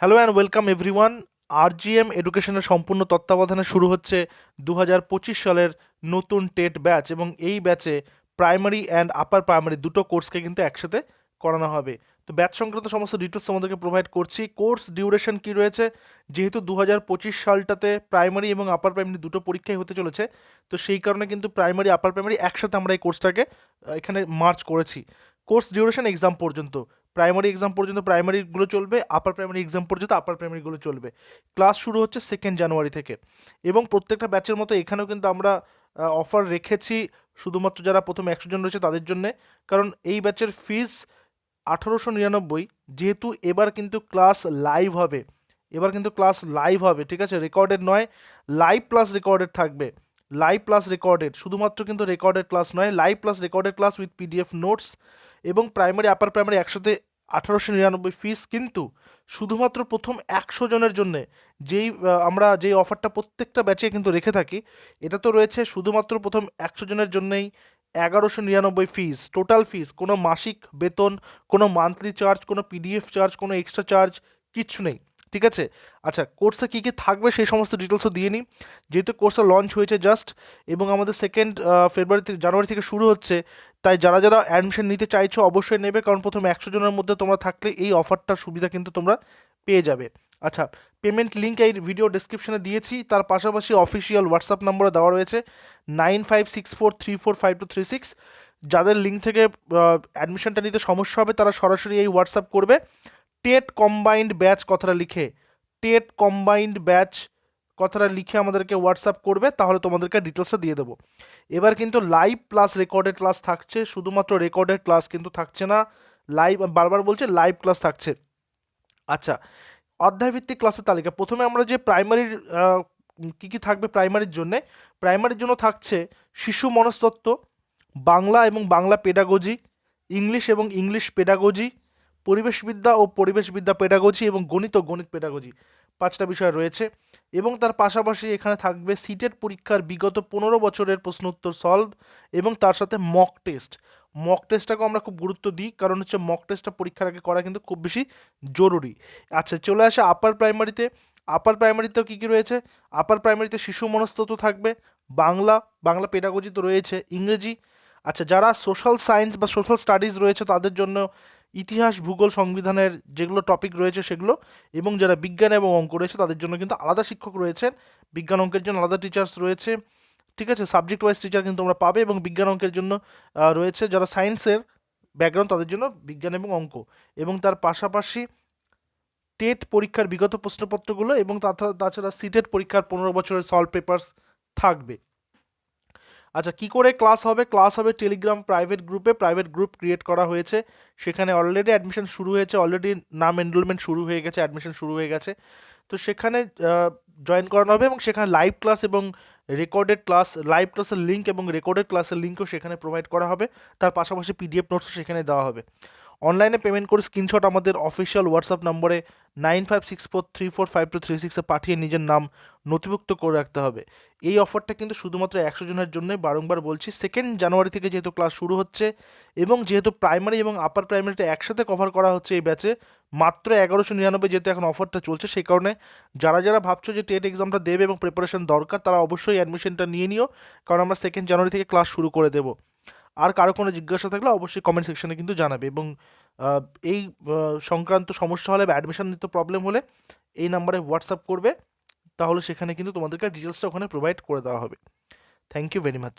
Hello and welcome everyone RGM এডুকেশনের সম্পূর্ণ তত্ত্বাবধানে শুরু হচ্ছে দু হাজার পঁচিশ সালের নতুন টেট ব্যাচ এবং এই ব্যাচে প্রাইমারি অ্যান্ড আপার প্রাইমারি দুটো কোর্সকে কিন্তু একসাথে করানো হবে। তো ব্যাচ সংক্রান্ত সমস্ত ডিটেলস তোমাদেরকে প্রোভাইড করছি। কোর্স ডিউরেশন কি রয়েছে? যেহেতু দু হাজার পঁচিশ সালটাতে প্রাইমারি এবং আপার প্রাইমারি দুটো পরীক্ষাই হতে চলেছে, তো সেই কারণে কিন্তু প্রাইমারি আপার প্রাইমারি একসাথে আমরা এই কোর্সটাকে এখানে মার্চ করেছি। কোর্স ডিউরেশন এক্সাম পর্যন্ত। প্রাইমারি এক্সাম পর্যন্ত প্রাইমারিগুলো চলবে, আপার প্রাইমারি এক্সাম পর্যন্ত আপার প্রাইমারিগুলো চলবে। ক্লাস শুরু হচ্ছে সেকেন্ড জানুয়ারি থেকে। এবং প্রত্যেকটা ব্যাচের মতো এখানেও কিন্তু আমরা অফার রেখেছি শুধুমাত্র যারা প্রথম একশো জন রয়েছে তাদের জন্যে। কারণ এই ব্যাচের ফিস আঠারোশো নিরানব্বই, যেহেতু এবার কিন্তু ক্লাস লাইভ হবে। এবার কিন্তু ক্লাস লাইভ হবে, ঠিক আছে? রেকর্ডেড নয় লাইভ প্লাস রেকর্ডেড থাকবে। লাইভ প্লাস রেকর্ডেড শুধুমাত্র কিন্তু রেকর্ডেড ক্লাস নয় live plus recorded class with PDF notes এবং প্রাইমারি আপার প্রাইমারি একসাথে আঠারোশো নিরানব্বই ফিস কিন্তু শুধুমাত্র প্রথম একশো জনের জন্য যেই আমরা যেই অফারটা প্রত্যেকটা ব্যাচে কিন্তু রেখে থাকি, এটা তো রয়েছে শুধুমাত্র প্রথম একশো জনের জন্যেই এগারোশো নিরানব্বই ফিস টোটাল ফিস কোনো মাসিক বেতন, কোনো মান্থলি চার্জ কোনো পিডিএফ চার্জ কোনো এক্সট্রা চার্জ কিচ্ছু নেই। ঠিক আছে? আচ্ছা কোর্সে কী কী থাকবে সেই সমস্ত ডিটেলসও দিয়ে নিই। যেহেতু কোর্সটা লঞ্চ হয়েছে জাস্ট এবং আমাদের সেকেন্ড ফেব্রুয়ারি থেকে জানুয়ারি থেকে শুরু হচ্ছে, তাই যারা যারা অ্যাডমিশন নিতে চাইছো অবশ্যই নেবে, কারণ প্রথম একশো জনের মধ্যে তোমরা থাকলে এই অফারটার সুবিধা কিন্তু তোমরা পেয়ে যাবে। আচ্ছা পেমেন্ট লিঙ্ক এই ভিডিও ডিসক্রিপশনে দিয়েছি, তার পাশাপাশি অফিসিয়াল হোয়াটসঅ্যাপ নম্বরে দেওয়া রয়েছে nine five six four three four five two three six যাদের লিঙ্ক থেকে অ্যাডমিশনটা নিতে সমস্যা হবে, তারা সরাসরি এই হোয়াটসঅ্যাপ করবে। টেট কম্বাইন্ড ব্যাচ কথাটা লিখে, টেট কম্বাইন্ড ব্যাচ কথাটা লিখে আমাদেরকে হোয়াটসঅ্যাপ করবে, তাহলে তোমাদেরকে ডিটেলসটা দিয়ে দেবো। এবার কিন্তু লাইভ প্লাস রেকর্ডেড ক্লাস থাকছে, শুধুমাত্র রেকর্ডেড ক্লাস কিন্তু থাকছে না লাইভ বারবার বলছে লাইভ ক্লাস থাকছে। আচ্ছা অধ্যায়ভিত্তিক ক্লাসের তালিকা। প্রথমে আমরা যে প্রাইমারির কী কী থাকবে প্রাইমারির জন্যে প্রাইমারির জন্য থাকছে শিশু মনস্তত্ত্ব, বাংলা এবং বাংলা পেডাগজি ইংলিশ এবং ইংলিশ পেডাগজি পরিবেশবিদ্যা ও পরিবেশবিদ্যা পেডাগজি এবং গণিত ও গণিত পেডাগজি পাঁচটা বিষয় রয়েছে এবং তার পাশাপাশি এখানে থাকবে সিটেট পরীক্ষার বিগত পনেরো বছরের প্রশ্ন উত্তর সলভ এবং তার সাথে মক টেস্ট মক টেস্টটাকেও আমরা খুব গুরুত্ব দিই, কারণ হচ্ছে মক টেস্টটা পরীক্ষার আগে করা কিন্তু খুব বেশি জরুরি। আচ্ছা চলে আসে আপার প্রাইমারিতে আপার প্রাইমারিতেও কী কী রয়েছে? আপার প্রাইমারিতে শিশু মনস্তত্ত্ব থাকবে, বাংলা বাংলা পেডাগজি তো রয়েছে, ইংরেজি। আচ্ছা যারা সোশ্যাল সায়েন্স বা সোশ্যাল স্টাডিজ রয়েছে তাদের জন্য ইতিহাস, ভূগোল সংবিধানের যেগুলো টপিক রয়েছে সেগুলো এবং যারা বিজ্ঞান এবং অঙ্ক রয়েছে তাদের জন্য কিন্তু আলাদা শিক্ষক রয়েছেন। বিজ্ঞান অঙ্কের জন্য আলাদা টিচার্স রয়েছে। ঠিক আছে? সাবজেক্ট ওয়াইজ টিচার কিন্তু তোমরা পাবে এবং বিজ্ঞান অঙ্কের জন্য রয়েছে যারা সায়েন্সের ব্যাকগ্রাউন্ড তাদের জন্য বিজ্ঞান এবং অঙ্ক। এবং তার পাশাপাশি টেট পরীক্ষার বিগত প্রশ্নপত্রগুলো এবং তাছাড়া তাছাড়া সিটেট পরীক্ষার পনেরো বছরের সলভ পেপার্স থাকবে। আচ্ছা কি করে ক্লাস হবে? ক্লাস হবে টেলিগ্রাম প্রাইভেট গ্রুপে। প্রাইভেট গ্রুপ ক্রিয়েট করা হয়েছে। সেখানে অলরেডি অ্যাডমিশন শুরু হয়েছে। অলরেডি নাম এনরোলমেন্ট শুরু হয়ে গেছে অ্যাডমিশন শুরু হয়ে গেছে। তো সেখানে জয়েন করানো হবে এবং সেখানে লাইভ ক্লাস এবং রেকর্ডেড ক্লাস লাইভ ক্লাসের লিঙ্ক এবং রেকর্ডেড ক্লাসের লিঙ্কও সেখানে প্রোভাইড করা হবে। তার পাশাপাশি পিডিএফ নোটসও সেখানে দেওয়া হবে। অনলাইনে পেমেন্ট করে স্ক্রিনশট আমাদের অফিসিয়াল হোয়াটসঅ্যাপ নম্বরে nine five six four three four five two three সিক্সে পাঠিয়ে নিজের নাম নথিভুক্ত করে রাখতে হবে। এই অফারটা কিন্তু শুধুমাত্র একশো জনের জন্যই বারংবার বলছি। সেকেন্ড জানুয়ারি থেকে যেহেতু ক্লাস শুরু হচ্ছে এবং যেহেতু প্রাইমারি এবং আপার প্রাইমারিটা একসাথে কভার করা হচ্ছে এই ব্যাচে মাত্র এগারোশো নিরানব্বই যেহেতু এখন অফারটা চলছে সেই কারণে যারা যারা ভাবছ যে টেট এক্সামটা দেবে এবং প্রিপারেশন দরকার তারা অবশ্যই অ্যাডমিশনটা নিয়ে নিও। কারণ আমরা সেকেন্ড জানুয়ারি থেকে ক্লাস শুরু করে দেবো। আর কারও কোনো জিজ্ঞাসা থাকলে অবশ্যই কমেন্ট সেকশনে কিন্তু জানাবে এবং এই সংক্রান্ত সমস্যা হলে বা অ্যাডমিশন নিতে প্রবলেম হলে এই নাম্বারে হোয়াটসঅ্যাপ করবে, তাহলে সেখানে কিন্তু তোমাদেরকে ডিটেলসটা ওখানে প্রোভাইড করে দেওয়া হবে। Thank you very much